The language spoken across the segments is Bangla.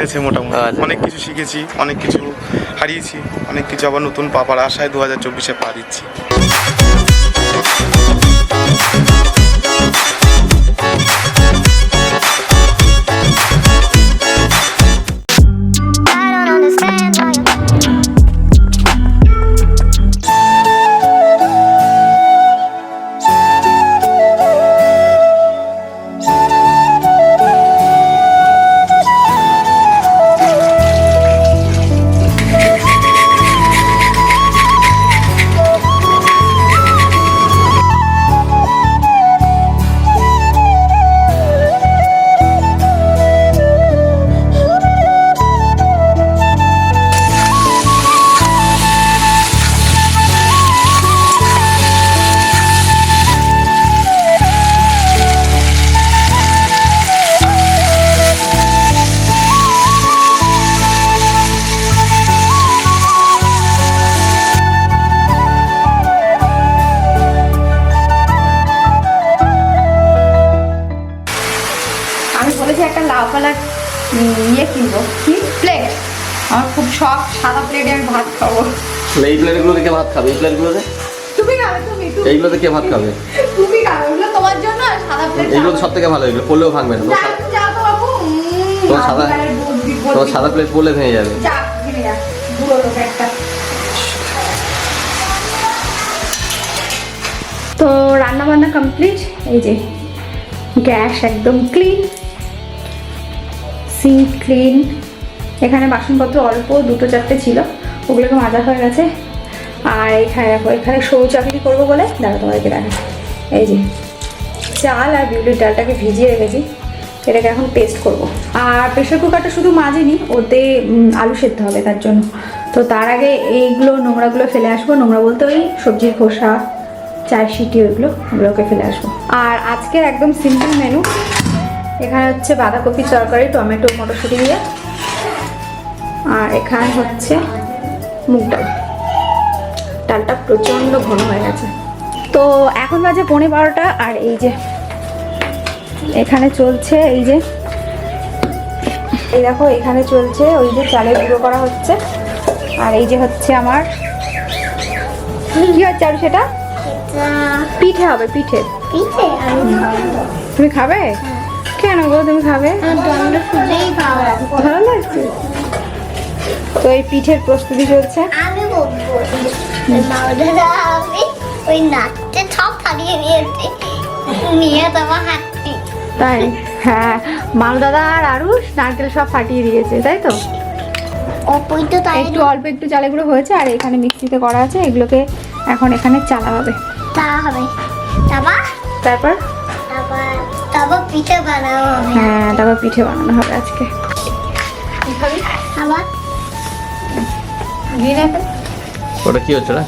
কেটেছে মোটামুটি আচ্ছা। অনেক কিছু শিখেছি অনেক কিছু হারিয়েছি অনেক কিছু আবার নতুন পাপার আশায় দু হাজার চব্বিশে পা দিচ্ছি একটা ইয়ে কিনবো। কি? প্লেট আমার খুব শখ সাদা প্লেটে আমি ভাত খাব। এই প্লেটগুলোতে কে ভাত খাবে? এই প্লেটগুলোতে তুমি খাবে তুমি এইগুলোতে কে ভাত খাবে? তুমি খাবে ওগুলো তোমার জন্য আর সাদা প্লেট এইগুলো সব থেকে ভালো এগুলো পড়লেও ভাঙবে না। তোমার সাদা- তোমার সাদা প্লেট পড়লে ভেঙে যাবে। তো রান্না বান্না কমপ্লিট এই যে গ্যাস একদম ক্লিন সিঙ্ক ক্লিন। এখানে বাসনপত্র অল্প, দুটো চারটে ছিল, ওগুলোকে মাজা হয়ে গেছে। আর এখানে দেখো, এখানে সরু চাকরি করব বলে দাঁড়া তোমাদেরকে দেখা এই যে, চাল আর বিউলির ডালটাকে ভিজিয়ে রেখেছি, এটাকে এখন পেস্ট করব। আর প্রেশার কুকারটা শুধু মাজেনি, ওতে আলু সেদ্ধ হবে তার জন্য। তো তার আগে এইগুলো নোংরাগুলো ফেলে আসব, নোংরা বলতে ওই সবজির খোসা, চার সিটি, ওইগুলো, ওগুলোকে ফেলে আসব। আর আজকের একদম সিম্পল মেনু এখানে হচ্ছে বাঁধাকপি তরকারি টমেটো মটরশুঁটি দিয়ে। আর এখানে হচ্ছে মুগ ডাল। ডালটা প্রচণ্ড ঘন হয়ে গেছে। তো এখন বাজে পৌনে বারোটা আর এই যে এখানে চলছে এই যে এই দেখো এখানে চলছে ওই যে চালের গুঁড়ো করা হচ্ছে। আর এই যে হচ্ছে আমার কি হচ্ছে আর সেটা? পিঠে। হবে পিঠে। পিঠে তুমি খাবে? কেন গো তুমি খাবে? আমার ভালো লাগছে? তো এই পিঠের প্রস্তুতি চলছে। আমি ওই নাচতে সব নিয়ে তোমার হাতটি তাই? হ্যাঁ মাল দাদা আর আরুষ নারকেল সব ফাটিয়ে দিয়েছে তাই তো? একটু অল্প একটু চালে গুঁড়ো হয়েছে আর এখানে মিক্সিতে করা আছে এগুলোকে এখন এখানে চালা হবে। তা হবে। তারপর? তারপর তারপর পিঠে বানাবো হবে হ্যাঁ তারপর পিঠে বানানো হবে আজকে। আবার? গ্রিন অ্যাপেল ওটা কি হচ্ছে না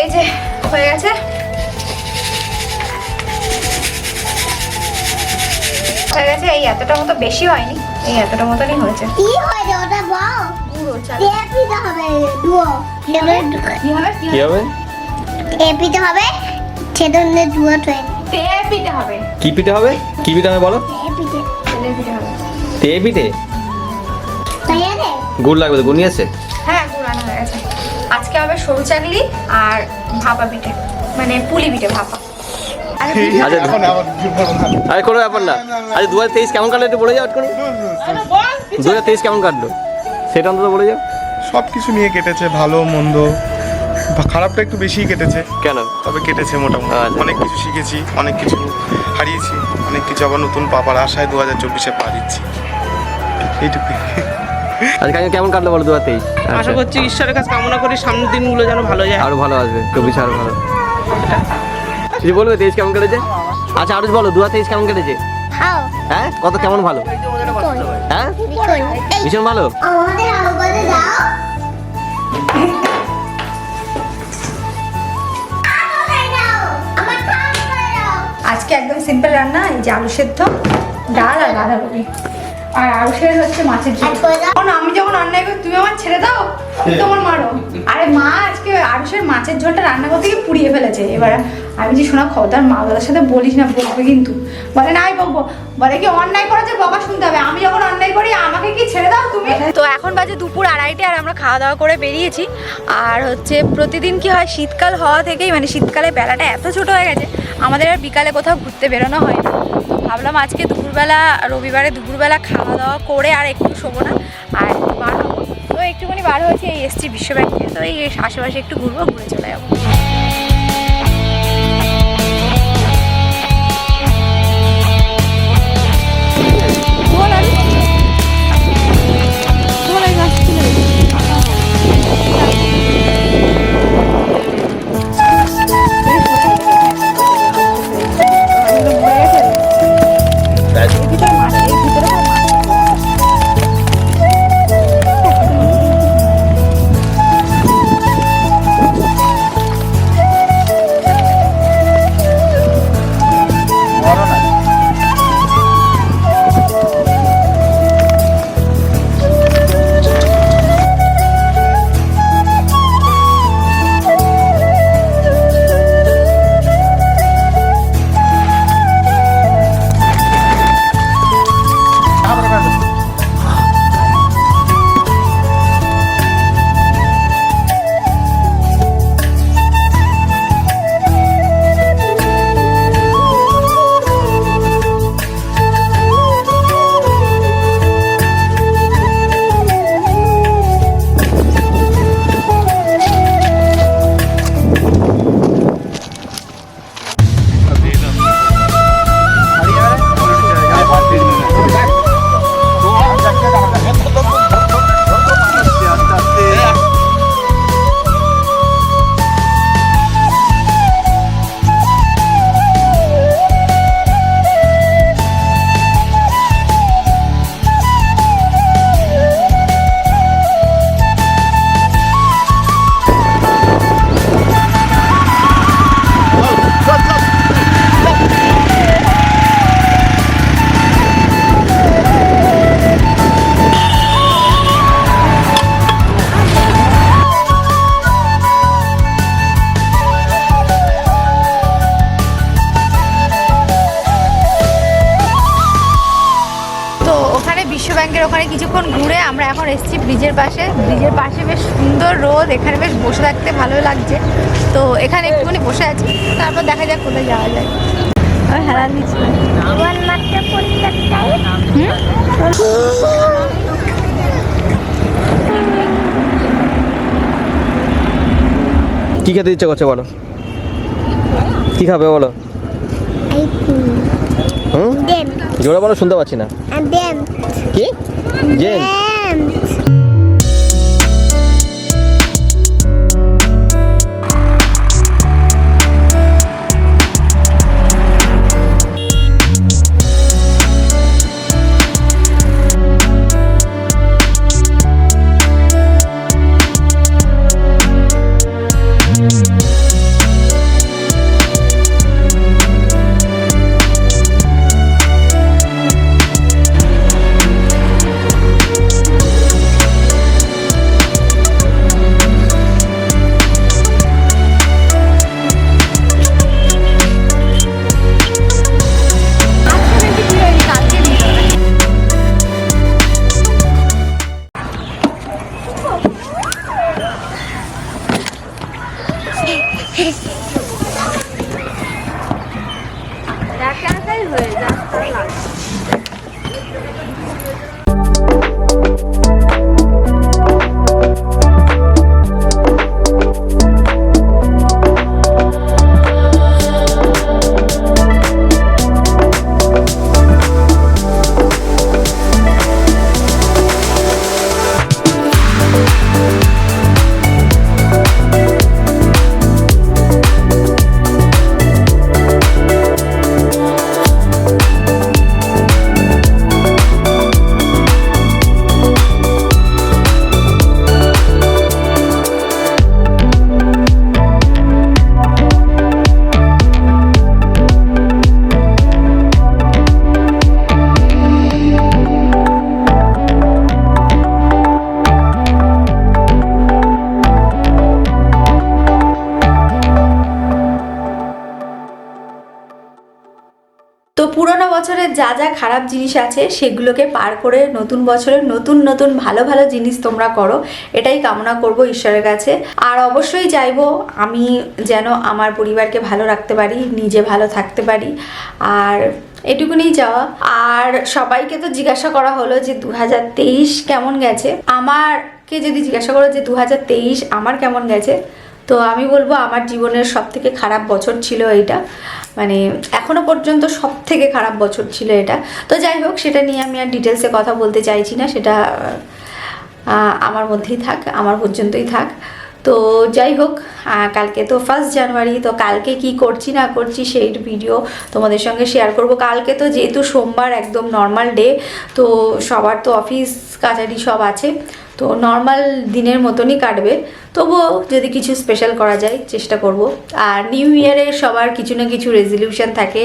এই যে হয়ে গেছে। হয়ে গেছে এই এতটা মতো বেশি হয়নি এই এতটা মতনই হয়েছে। কি হয়েছে ওটা বল? পুরো চাল এ হবে দুয়ো। কি হবে? কি হবে? এ পিঠে হবে ছেলে দুয়ো ট্রেন পিঠে হবে। কি পিঠে হবে? কি পিঠে হবে বলো? পিঠে তেলের পিঠে হবে। তে পিঠে? গুড় লাগবে তো গুড় নিয়ে এসছে? হ্যাঁ পুরানো হয়ে গেছে। আজকে হবে সরু চাকলি আর ভাপা পিঠে মানে পুলি পিঠে ভাপা। আরে আচ্ছা কোনো ব্যাপার না। আরে দু হাজার তেইশ কেমন কাটলো একটু বলে যাও একটু দু হাজার তেইশ কেমন কাটলো? সেটা অন্তত বলে যাও। সব কিছু নিয়ে কেটেছে ভালো মন্দ। খারাপটা একটু বেশিই কেটেছে। কেন? তবে কেটেছে মোটামুটি। আচ্ছা। অনেক কিছু শিখেছি অনেক কিছু হারিয়েছি অনেক কিছু আবার নতুন পাপার আশায় দু হাজার চব্বিশে পা দিচ্ছি। এইটুকুই আজকে কেমন কাটলো বলো দু হাজার তেইশ আশা করছি ঈশ্বরের কাছে কামনা করি সামনের দিনগুলো যেন ভালো যায়। আরও ভালো আসবে চব্বিশ আরও ভালো। কিছু বলবে তেইশ কেমন কেটেছে? আচ্ছা আরও বলো দু হাজার তেইশ কেমন কেটেছে? হ্যাঁ কত কেমন ভালো? হ্যাঁ? ভীষণ ভালো। আজকে একদম সিম্পল রান্না, এই যে আলু সেদ্ধ, ডাল আর বাঁধাকপি। আর আলু সেদ্ধ হচ্ছে মাছের ঝোল। তোমার মারো আরে মা আজকে আরুষের মাছের ঝোলটা রান্না করতে গিয়ে পুড়িয়ে ফেলেছে। এবার আমি যে শোনা খবরদার মা দাদার সাথে বলিস না, বলবে কিন্তু। বলে না আমি বকবো। বলে কি, অন্যায় করেছে বকা শুনতে হবে। আমি যখন অন্যায় করি, আমাকে কি ছেড়ে দাও তুমি? তো এখন বাজে দুপুর আড়াইটে আর আমরা খাওয়া দাওয়া করে বেরিয়েছি। আর হচ্ছে প্রতিদিন কি হয়, শীতকাল হওয়া থেকেই মানে শীতকালে বেলাটা এত ছোট হয়ে গেছে, আমাদের আর বিকালে কোথাও ঘুরতে বেরোনো হয় না তো ভাবলাম আজকে দুপুরবেলা, রবিবারে দুপুরবেলা খাওয়া দাওয়া করে আর একটু শোবো না। আর বার একটুখানি বার হয়েছে এই এসছি বিশ্বব্যাংকে। তো এই আশেপাশে একটু ঘুরবো ঘুরে চলে যাব। ব্যাংকের কিছুক্ষণ ঘুরে আমরা এখন এসেছি ব্রিজের পাশে। ব্রিজের পাশে বেশ সুন্দর রোদ এখানে বেশ বসে থাকতে ভালো লাগছে। তো এখানে একটুখানি বসে আছি তারপর দেখা যাক কোথায় যাওয়া যায়। হেরান দিচ্ছি। কি খেতে ইচ্ছে করছে বলো? কি খাবে বলো? জোরে বলো শুনতে পাচ্ছি না। দেন কি জেন পুরোনো বছরের যা যা খারাপ জিনিস আছে, সেগুলোকে পার করে নতুন বছরের নতুন নতুন ভালো ভালো জিনিস তোমরা করো। এটাই কামনা করব ঈশ্বরের কাছে। আর অবশ্যই চাইব আমি যেন আমার পরিবারকে ভালো রাখতে পারি, নিজে ভালো থাকতে পারি। আর এটুকুনি যাওয়া আর সবাইকে তো জিজ্ঞাসা করা হলো যে দু হাজার তেইশ কেমন গেছে? আমারকে যদি জিজ্ঞাসা করো যে দু হাজার তেইশ আমার কেমন গেছে? তো আমি বলব, আমার জীবনের সব থেকে খারাপ বছর ছিল এইটা। মানে এখনও পর্যন্ত সব থেকে খারাপ বছর ছিল এটা। তো যাই হোক, সেটা নিয়ে আমি আর ডিটেলসে কথা বলতে চাইছি না, সেটা আমার মধ্যেই থাক, আমার পর্যন্তই থাক। তো যাই হোক কালকে তো ফার্স্ট জানুয়ারি তো কালকে কি করছি না করছি সেই ভিডিও তোমাদের সঙ্গে শেয়ার করব। কালকে তো যেহেতু সোমবার একদম নর্মাল ডে তো সবার তো অফিস কাছারি সব আছে। তো নর্মাল দিনের মতনই কাটবে। তবুও যদি কিছু স্পেশাল করা যায়, চেষ্টা করব। আর নিউ ইয়ারে সবার কিছু না কিছু রেজলিউশন থাকে।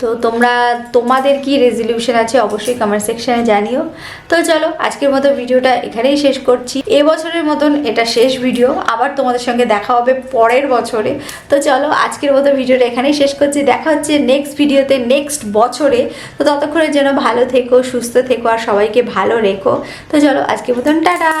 তো তোমরা, তোমাদের কি রেজলিউশন আছে অবশ্যই কমেন্ট সেকশনে জানিও। তো চলো, আজকের মতো ভিডিওটা এখানেই শেষ করছি। এবছরের মতন এটা শেষ ভিডিও আবার তোমাদের সঙ্গে দেখা হবে পরের বছরে। তো চলো, আজকের মতো ভিডিওটা এখানেই শেষ করছি। দেখা হচ্ছে নেক্সট ভিডিওতে নেক্সট বছরে। তো ততক্ষণের জন্য ভালো থেকো, সুস্থ থেকো, আর সবাইকে ভালো রেখো। তো চলো, আজকের মতন, টাটা!